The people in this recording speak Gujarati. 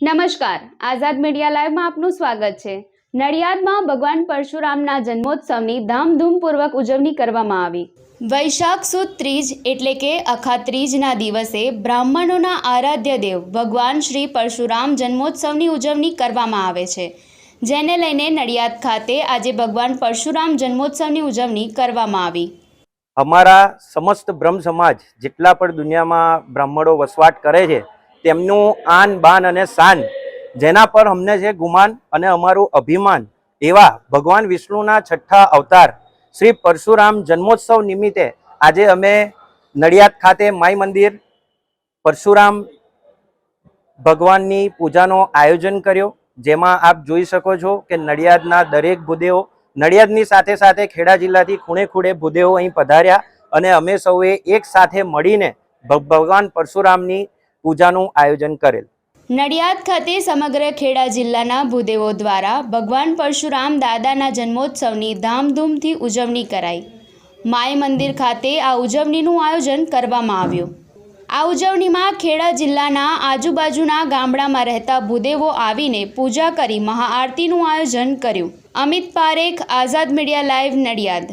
નમસ્કાર. આઝાદ મીડિયા લાઈવમાં આપનું સ્વાગત છે. નડિયાદમાં ભગવાન પરશુરામના જન્મોત્સવની ધામધૂમપૂર્વક ઉજવણી કરવામાં આવી. વૈશાખ સુદ ત્રીજ એટલે કે અખા ત્રીજના દિવસે બ્રાહ્મણોના આરાધ્ય દેવ ભગવાન શ્રી પરશુરામ જન્મોત્સવની ઉજવણી કરવામાં આવે છે. જેને લઈને નડિયાદ ખાતે આજે ભગવાન પરશુરામ જન્મોત્સવની ઉજવણી કરવામાં આવી. અમારા સમસ્ત બ્રહ્મ સમાજ જેટલા પણ દુનિયામાં બ્રાહ્મણો વસવાટ કરે છે તેમનું આન, બાન અને શાન, જેના પર અમને છે ગુમાન અને અમારું અભિમાન, એવા ભગવાન વિષ્ણુના છઠ્ઠા અવતાર, શ્રી પરશુરામ જન્મોત્સવ નિમિત્તે આજે અમે નડિયાદ ખાતે માઈ મંદિર, પરશુરામ ભગવાનની પૂજાનો આયોજન કર્યો, જેમાં આપ જોઈ શકો છો કે નડિયાદના દરેક ભૂદેવો, નડિયાદની સાથે સાથે ખેડા જિલ્લાથી ખૂણે ખૂણે ભૂદેવો અહીં પધાર્યા અને અમે સૌએ એક સાથે મળીને ભગવાન પરશુરામની પૂજાનું આયોજન કરેલ. નડિયાદ ખાતે સમગ્ર ખેડા જિલ્લાના ભૂદેવો દ્વારા ભગવાન પરશુરામ દાદાના જન્મોત્સવની ધામધૂમથી ઉજવણી કરાઈ. માય મંદિર ખાતે આ ઉજવણીનું આયોજન કરવામાં આવ્યું. આ ઉજવણીમાં ખેડા જિલ્લાના આજુબાજુના ગામડામાં રહેતા ભૂદેવો આવીને પૂજા કરી મહાઆરતીનું આયોજન કર્યું. Amit Parekh, Azad media live, Nadiad.